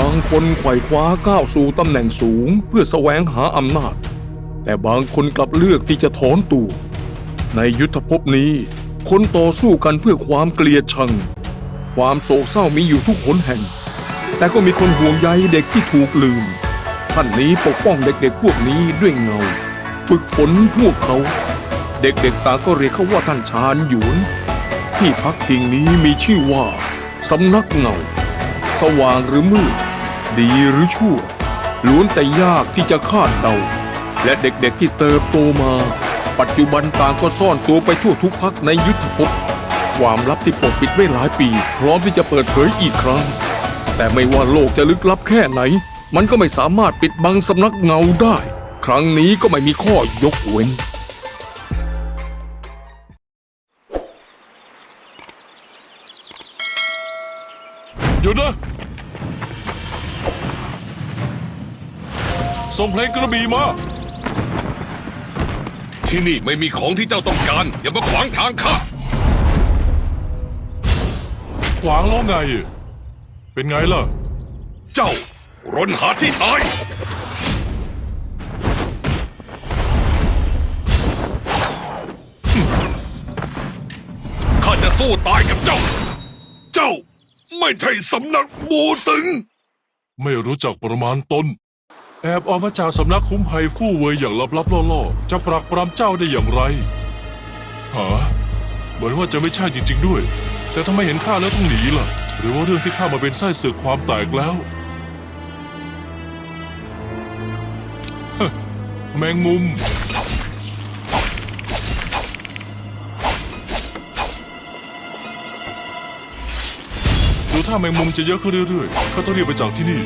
บางคนไขว่คว้าก้าวสู่ตำแหน่งสูงเพื่อแสวงหาอำนาจ แต่บางคนกลับเลือกที่จะถอนตัว ในยุทธภพนี้ คนต่อสู้กันเพื่อความเกลียดชัง ความโศกเศร้ามีอยู่ทุกหนแห่ง แต่ก็มีคนห่วงใยเด็กที่ถูกลืม ท่านนี้ปกป้องเด็กๆพวกนี้ด้วยเงา ฝึกฝนพวกเขา เด็กๆต่างก็เรียกเขาว่าท่านชาญหยวน ที่พักพิงนี้มีชื่อว่าสำนักเงา ว่างหรือมืด ดีหรือชั่ว ล้วนแต่ยากที่จะคาดเดา และเด็กๆที่เติบโตมา ปัจจุบันต่างก็ซ่อนตัวไปทั่วทุกพักในยุทธภพ ความลับที่ปกปิดไว้หลายปี พร้อมที่จะเปิดเผยอีกครั้ง แต่ไม่ว่าโลกจะลึกลับแค่ไหน มันก็ไม่สามารถปิดบังสำนักเงาได้ ครั้งนี้ก็ไม่มีข้อยกเว้นหยุดนะ ส่งเพลงกระบี่มา ที่นี่ไม่มีของที่เจ้าต้องการ อย่ามาขวางทางข้า ขวางแล้วไง เป็นไงล่ะ เจ้ารนหาที่ตาย ข้าจะสู้ตายกับเจ้า เจ้า ไม่ใช่สำนักบูตึง ไม่รู้จักประมาณตน แอบออกมาจากสำนักคุ้มภัยฟู่เวยอย่างลับๆล่อๆ จะปรักปรำเจ้าได้อย่างไรฮะเหมือนว่าจะไม่ใช่จริงๆด้วย แต่ทำไมเห็นข้าแล้วต้องหนีล่ะ หรือว่าเรื่องที่ข้ามาเป็นไส้ศึกความแตกแล้วแมงมุม ดูถ้าแมงมุมจะเยอะขึ้นเรื่อยๆข้าต้องรีบไปจากที่นี่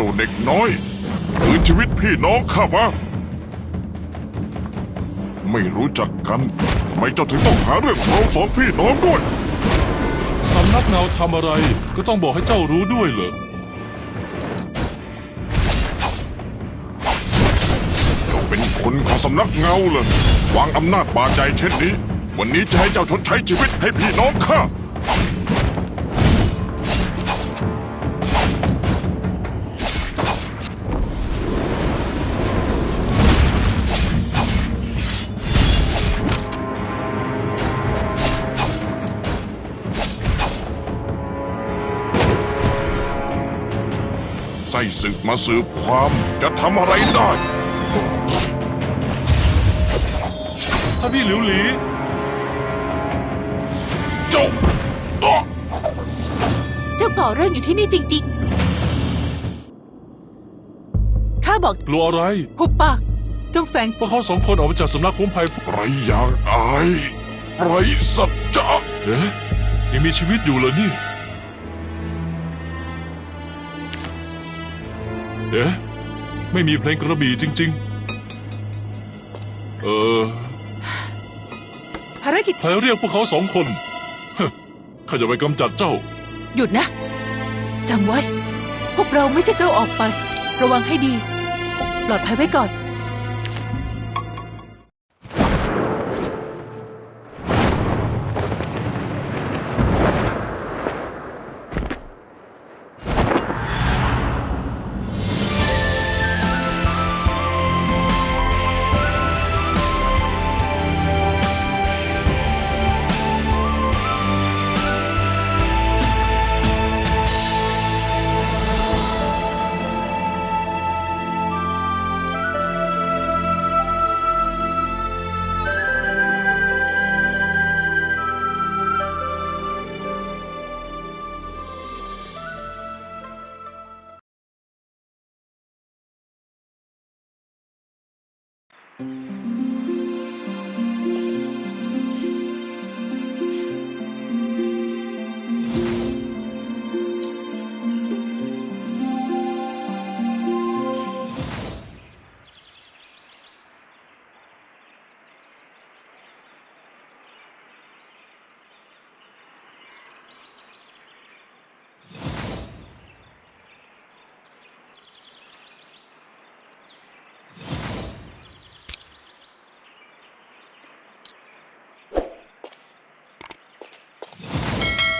จ้าเด็กน้อยคืนชีวิตพี่น้องข้ามาไม่รู้จักกันทำไมเจ้าถึงต้องหาเรื่องเราสองพี่น้องด้วย สำนักเงาทำอะไรก็ต้องบอกให้เจ้ารู้ด้วยเหรอเจ้าเป็นคนของสำนักเงาเลยวางอำนาจบาดใจเช่นนี้ วันนี้จะให้เจ้าชดใช้ชีวิตให้พี่น้องข้า ส้ศึกมาสืบความจะทำอะไรได้ ถ้าพี่หลิวหลีเจ้าอ๊ะเจ้าก่อเรื่องอยู่ที่นี่จริง ๆ ข้าบอกกลัวอะไร หุบปากจงแฝงพวกเขาสองคนออกมาจากสำนักคุ้มภัยฟูไรอย่างอายไรสัจจะเอ๊ะยังมีชีวิตอยู่เหรอนี่ เอ๊ะไม่มีเพลงกระบี่จริง ๆ เออภารกิจใครเรียกพวกเขาสองคนฮะข้าจะไปกำจัดเจ้า หยุดนะจำไว้ พวกเราไม่ใช่เจ้าออกไป ระวังให้ดี ปลอดภัยไว้ก่อน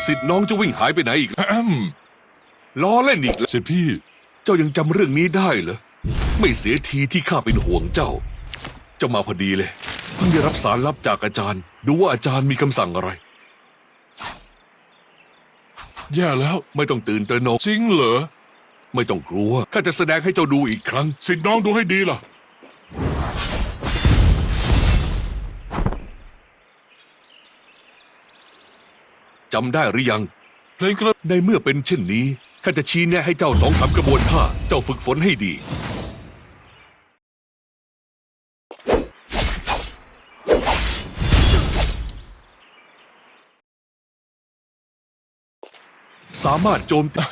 สิทธิ์น้องจะวิ่งหายไปไหนอีกแอมล้อเล่นอีกแล้วเสร็จพี่ เจ้ายังจำเรื่องนี้ได้เหรอ ไม่เสียทีที่ข้าเป็นห่วงเจ้า เจ้ามาพอดีเลยเพิ่งได้รับสารลับจากอาจารย์ ดูว่าอาจารย์มีคำสั่งอะไร แย่แล้ว ไม่ต้องตื่นตระหนก จริงเหรอ ไม่ต้องกลัว ข้าจะแสดงให้เจ้าดูอีกครั้ง สิทธิ์น้องดูให้ดีล่ะ จำได้หรือยัง เพลงกระในเมื่อเป็นเช่นนี้ข้าจะชี้แนะให้เจ้าสองสามกระบวนท่าเจ้าฝึกฝนให้ดี สามารถโจมตี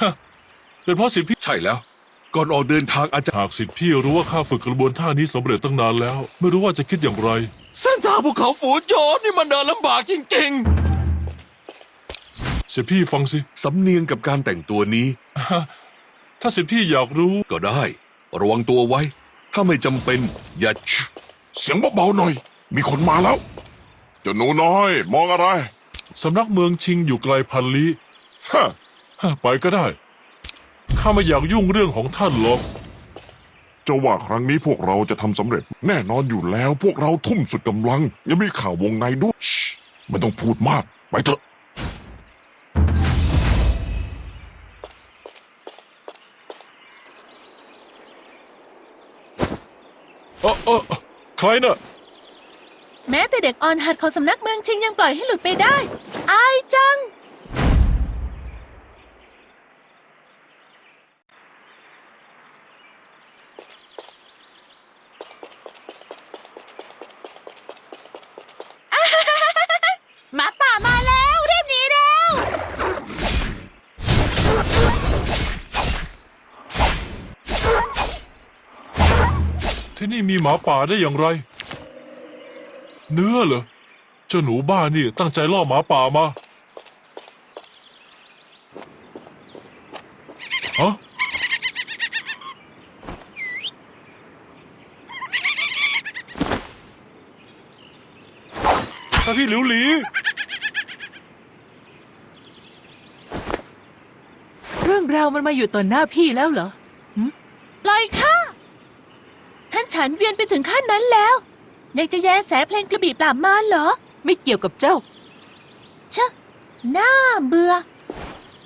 เป็นเพราะสิทธิพี่ใช่แล้ว ก่อนออกเดินทางอาจารย์หากสิทธิพี่รู้ว่าข้าฝึกกระบวนท่านี้สำเร็จตั้งนานแล้ว ไม่รู้ว่าจะคิดอย่างไร เส้นทางภูเขาฝูโจรนี่มันเดินลำบากจริงเสียพี่ฟังสิ สำเนียงกับการแต่งตัวนี้ ถ้าสิทธิพี่อยากรู้ก็ได้ ระวังตัวไว้ ถ้าไม่จำเป็น อย่าชเสียงเบาๆหน่อย มีคนมาแล้ว เจ้าหนูน้อย มองอะไร สำนักเมืองชิงอยู่ไกลพันลี้ฮะฮะไปก็ได้ ข้าไม่อยากยุ่งเรื่องของท่านหรอก เจ้าว่าครั้งนี้พวกเราจะทำสำเร็จ แน่นอนอยู่แล้วพวกเราทุ่มสุดกำลัง ยังมีข่าววงในด้วยชิไม่ต้องพูดมาก ไปเถอะ เออเออใครน่ะ แม้แต่เด็กอ่อนหัดของสำนักเมืองชิงยังปล่อยให้หลุดไปได้ อายจัง หมาป่ามาแล้วรีบหนีเร็ว ที่นี่มีหมาป่าได้อย่างไร เนื้อเหรอเจ้าหนูบ้านี่ตั้งใจล่อหมาป่ามาฮะถ้าพี่หลิวหลีเรื่องราวมันมาอยู่ต่อหน้าพี่แล้วเหรอ ฉันเวียนไปถึงขั้นนั้นแล้วอยากจะแย่แสเพลงกระบี่ปราบมารเหรอ ไม่เกี่ยวกับเจ้า เชะน้าเบื่อ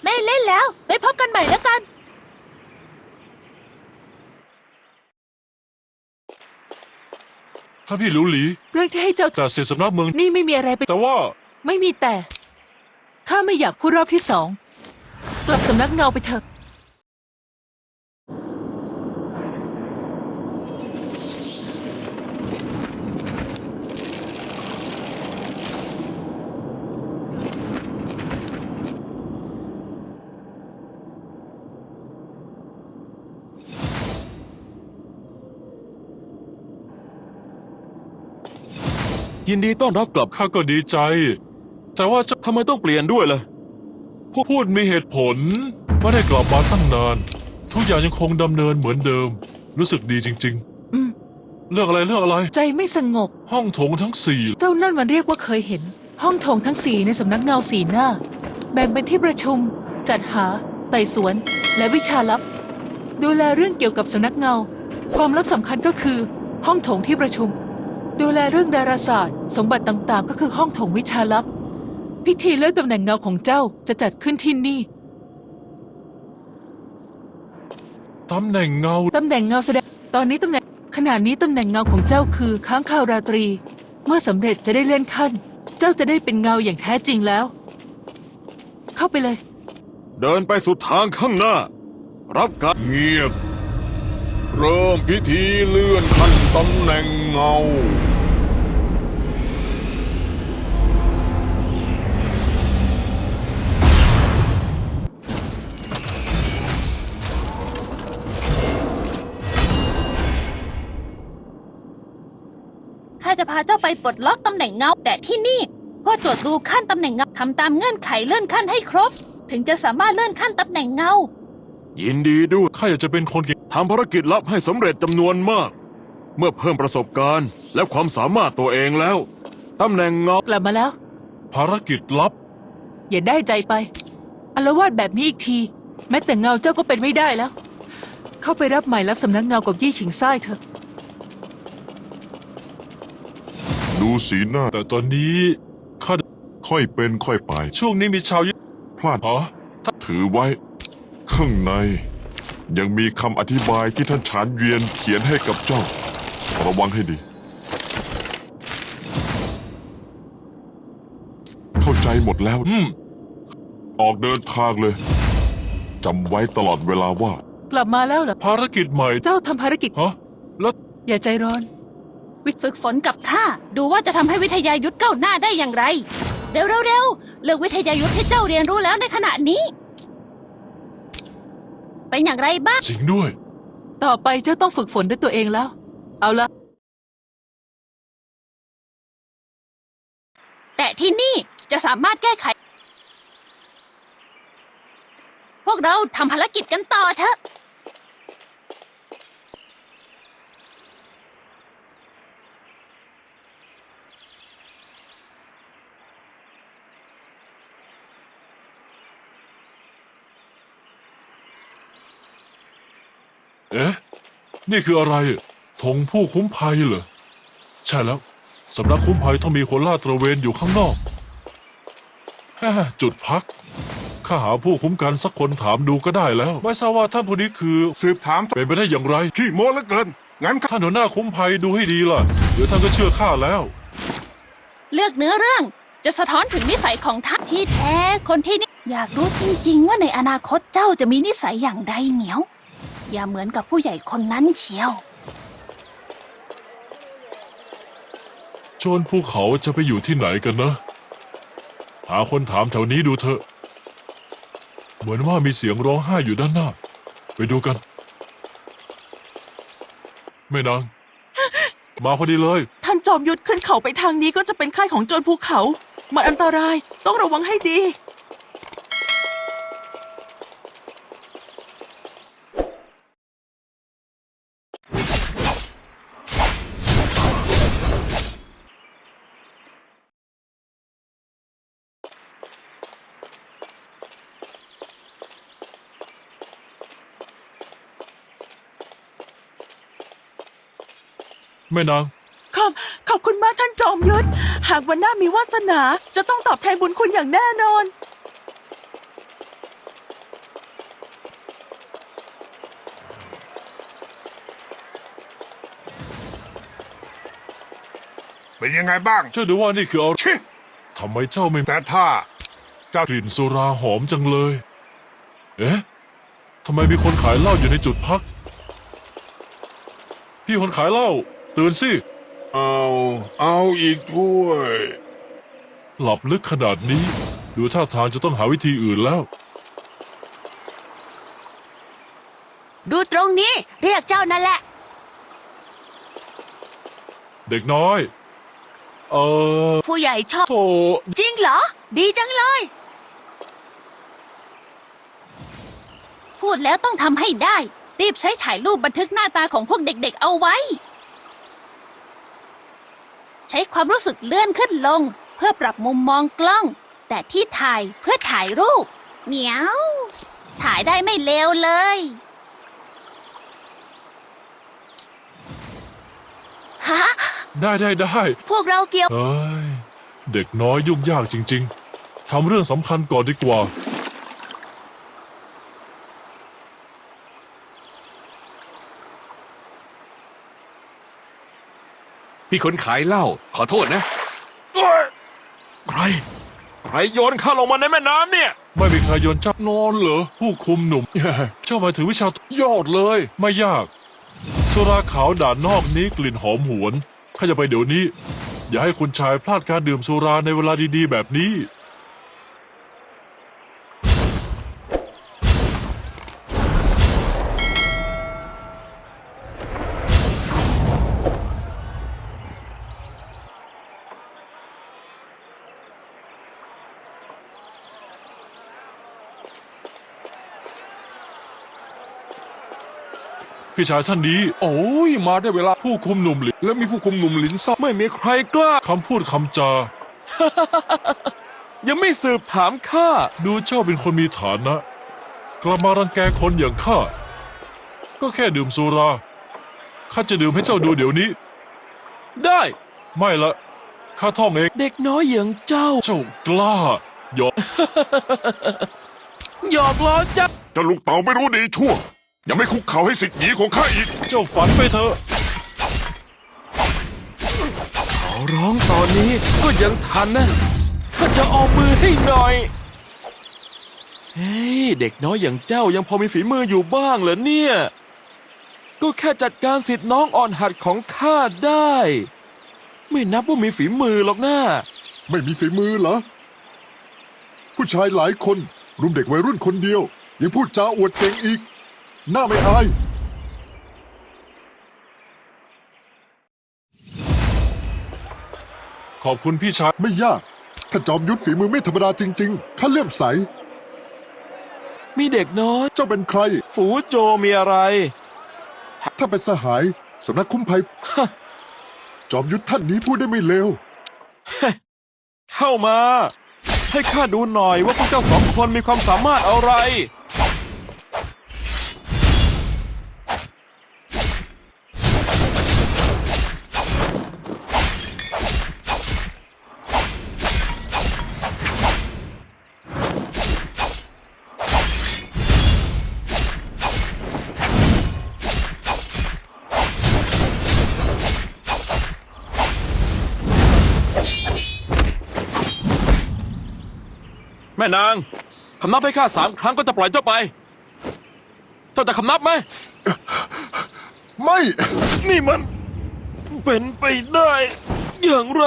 ไม่เล่นแล้ว ไปพบกันใหม่แล้วกัน ถ้าพี่หลิหลี เรื่องที่ให้เจ้าแต่เสียสำนักเมือง นี่ไม่มีอะไรไปแต่ว่า ไม่มีแต่ ข้าไม่อยากพูดรอบที่สอง กลับสำนักเงาไปเถอะ ยินดีต้อนรับกลับข้าก็ดีใจ แต่ว่าเจะทำไมต้องเปลี่ยนด้วยล่ะ ผู้พูดมีเหตุผล ไม่ได้กลับมาตั้งนาน ทุกอย่างยังคงดำเนินเหมือนเดิม รู้สึกดีจริง อืม ๆเรื่องอะไรเรื่องอะไร ใจไม่สงบ ห้องโถงทั้งสี่เจ้านั่นมันเรียกว่าเคยเห็น ห้องโถงทั้งสี่ในสำนักเงาสีหน้า แบ่งเป็นที่ประชุม จัดหา ไต่สวน และวิชาลับ ดูแลเรื่องเกี่ยวกับสำนักเงา ความลับสำคัญก็คือ ห้องโถงที่ประชุม ดูแลเรื่องดาราศาสตร์ สมบัติต่างๆ ก็คือห้องโถงวิชาลับ พิธีเลือกตำแหน่งเงาของเจ้าจะจัดขึ้นที่นี่ ตำแหน่งเงา ตำแหน่งเงาแสดง ตอนนี้ตำแหน่งขณะนี้ตำแหน่งเงาของเจ้าคือค้างคาวราตรี เมื่อสำเร็จจะได้เลื่อนขั้น เจ้าจะได้เป็นเงาอย่างแท้จริงแล้ว เข้าไปเลย เดินไปสุดทางข้างหน้า รับการเงียบ เริ่มพิธีเลื่อนขั้นตำแหน่งเงา ข้าจะพาเจ้าไปปลดล็อกตำแหน่งเงา แต่ที่นี่เพื่อตรวจดูขั้นตำแหน่งเงาทำตามเงื่อนไขเลื่อนขั้นให้ครบ ถึงจะสามารถเลื่อนขั้นตำแหน่งเงา ยินดีด้วยข้าอยากจะเป็นคนเก่ง ทำภารกิจลับให้สำเร็จจำนวนมาก เมื่อเพิ่มประสบการณ์ และความสามารถตัวเองแล้วตำแหน่งเงากลับมาแล้ว ภารกิจลับ อย่าได้ใจไปอารวาสแบบนี้อีกที แม้แต่เงาเจ้าก็เป็นไม่ได้แล้ว เข้าไปรับหมายรับสำนักเงากับยี่ฉิงซ่ายเถอะ ดูสีหน้า แต่ตอนนี้ข้าค่อยเป็นค่อยไป ช่วงนี้มีชาวญี่พลาดอ๋อถือไว้ ข้างใน ยังมีคำอธิบายที่ท่านฉานเวียนเขียนให้กับเจ้า ระวังให้ดี เข้าใจหมดแล้ว อืม ออกเดินทางเลยจำไว้ตลอดเวลาว่า กลับมาแล้วเหรอ ภารกิจใหม่ เจ้าทำภารกิจ ฮะ แล้วอย่าใจร้อนฝึกฝนกับข้าดูว่าจะทำให้วิทยายุทธก้าวหน้าได้อย่างไร เร็วเร็วๆเลือกวิทยายุทธที่เจ้าเรียนรู้แล้วในขณะนี้ เป็นอย่างไรบ้าง จริงด้วย ต่อไปเจ้าต้องฝึกฝนด้วยตัวเองแล้ว เอาละแต่ที่นี่จะสามารถแก้ไข พวกเราทำภารกิจกันต่อเถอะ เอ๊ะ นี่คืออะไรธงผู้คุ้มภัยเหรอ ใช่แล้ว สำนักคุ้มภัยต้องมีคนลาดตระเวนอยู่ข้างนอกฮ่าจุดพัก ข้าหาผู้คุ้มกันสักคนถามดูก็ได้แล้ว ไม่ทราบว่าท่านผู้นี้คือ สืบถามเป็นไปได้อย่างไร ขี้โม้เหลือเกิน งั้นท่านหัวหน้าคุ้มภัยดูให้ดีล่ะ เดี๋ยวท่านก็เชื่อข้าแล้ว เลือกเนื้อเรื่องจะสะท้อนถึงนิสัยของท่านที่แท้ คนที่นี่อยากรู้จริงๆว่าในอนาคตเจ้าจะมีนิสัยอย่างใดเหมียว อย่าเหมือนกับผู้ใหญ่คนนั้นเชียว โจรภูเขาจะไปอยู่ที่ไหนกันนะ หาคนถามแถวนี้ดูเถอะ เหมือนว่ามีเสียงร้องไห้อยู่ด้านหน้า ไปดูกัน แม่นาง มาพอดีเลย ท่านจอมยุทธขึ้นเขาไปทางนี้ก็จะเป็นค่ายของโจรภูเขา มันอันตรายต้องระวังให้ดี แม่นาง ขอบขอบคุณมากท่านจอมยุทธหากวันหน้ามีวาสนาจะต้องตอบแทนบุญคุณอย่างแน่นอน เป็นยังไงบ้าง เจ้าดูว่านี่คืออะไรชิ ทำไมเจ้าไม่แต่ถ้า กลิ่นสุราหอมจังเลย เอ๊ะทำไมมีคนขายเหล้าอยู่ในจุดพัก พี่คนขายเหล้า ตื่นสิ เอาเอาอีกถ้วย หลับลึกขนาดนี้ ดูท่าทางจะต้องหาวิธีอื่นแล้ว ดูตรงนี้ เรียกเจ้านั่นแหละ เด็กน้อย เออผู้ใหญ่ชอบ โถจริงเหรอ ดีจังเลย พูดแล้วต้องทำให้ได้ รีบใช้ถ่ายรูปบันทึกหน้าตาของพวกเด็กๆเอาไว้ ใช้ความรู้สึกเลื่อนขึ้นลง เพื่อปรับมุมมองกล้อง แต่ที่ถ่ายเพื่อถ่ายรูป เหมียว ถ่ายได้ไม่เลวเลย ฮะ ได้ได้ได้พวกเราเกี่ยว เอ้ย เด็กน้อยยุ่งยากจริง ๆทำเรื่องสำคัญก่อนดีกว่า พี่คนขายเหล้าขอโทษนะ ใคร ใครโยนข้าลงมาในแม่น้ำเนี่ย ไม่มีใครโยนจับนอนเหรอ ผู้คุมหนุ่ม เจ้าหมายถึงวิชายอดเลย ไม่ยาก สุราขาวด่านนอกนี้กลิ่นหอมหวน ข้าจะไปเดี๋ยวนี้ อย่าให้คุณชายพลาดการดื่มสุราในเวลาดีๆ แบบนี้ พี่ชายท่านนี้ โอ้ยมาได้เวลาผู้คุมหนุ่มหลินและมีผู้คุมหนุ่มหลินซับไม่มีใครกล้าคำพูดคำจา ยังไม่สืบถามข้าดูเจ้าเป็นคนมีฐานะ กลับมารังแกคนอย่างข้า ก็แค่ดื่มสุรา ข้าจะดื่มให้เจ้าดูเดี๋ยวนี้ ได้ไม่ละข้าท่องเอง เด็กน้อยอย่างเจ้า เจ้ากล้าหยอก หยอกล้อเจ้า เจะลูกเต่าไม่รู้ดีชั่ว ยังไม่คุกเข่าให้สิทธิ์หนีของข้าอีก เจ้าฝันไปเถอะ ขอร้องตอนนี้ก็ยังทันนะข้าจะออกมือให้หน่อย เฮ้ยเด็กน้อยอย่างเจ้ายังพอมีฝีมืออยู่บ้างเหรอเนี่ย ก็แค่จัดการสิทธิ์น้องอ่อนหัดของข้าได้ ไม่นับว่ามีฝีมือหรอกนะไม่มีฝีมือเหรอ ผู้ชายหลายคน รุมเด็กวัยรุ่นคนเดียว ยังพูดจาอวดเก่งอีก หน้าไม่อาย ขอบคุณพี่ชาย ไม่ยาก ถ้าจอมยุทธฝีมือไม่ธรรมดาจริง ๆ ข้าเลื่อมใส มีเด็กน้อย เจ้าเป็นใคร ฝูโจมีอะไร ถ้าเป็นสหาย สำนักคุ้มภัยจอมยุทธท่านนี้พูดได้ไม่เลว เข้ามา ให้ข้าดูหน่อยว่าพวกเจ้าสองคนมีความสามารถอะไร แม่นางคำนับให้ข้าสามครั้งก็จะปล่อยเจ้าไปเจ้าจะคำนับไหม ไม่ นี่มัน เป็นไปได้ อย่างไร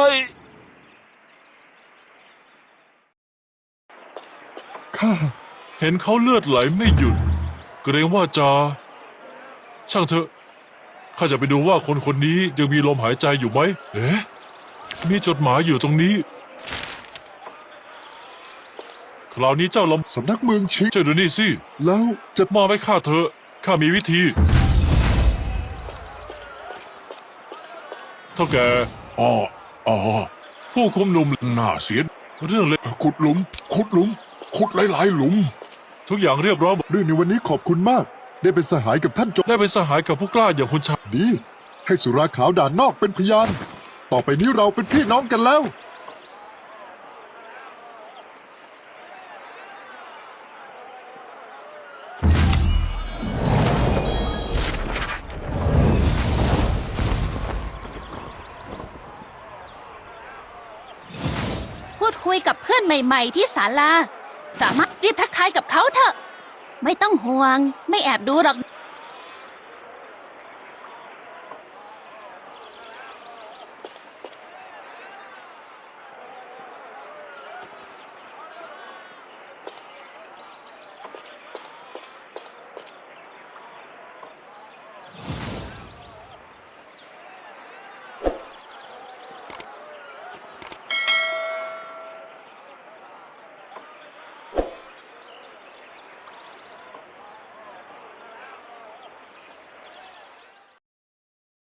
ข้า เห็นเขาเลือดไหลไม่หยุด เกรงว่าจะ ช่างเถอะข้าจะไปดูว่าคนคนนี้ยังมีลมหายใจอยู่ไหม เอ๊ะ มีจดหมายอยู่ตรงนี้ คราวนี้เจ้าลมสำนักเมืองชิงเจ้าดูนี่สิ แล้วจะมอบให้ข้าเถอะข้ามีวิธีเท่าแก่อ๋ออ๋อผู้คุมหนุ่มน่าเสียเรื่องเล็กขุดหลุม ขุดหลุม ขุดหลายๆหลุม ทุกอย่างเรียบร้อยหมดเรื่องในวันนี้ขอบคุณมาก ได้เป็นสหายกับท่านจอมได้เป็นสหายกับผู้กล้าอย่างคุณชายดี ให้สุราขาวด่านนอกเป็นพยาน ต่อไปนี้เราเป็นพี่น้องกันแล้ว ยกับเพื่อนใหม่ ๆ ที่ศาลา สามารถรีบทักทายกับเขาเถอะ ไม่ต้องห่วง ไม่แอบดูหรอก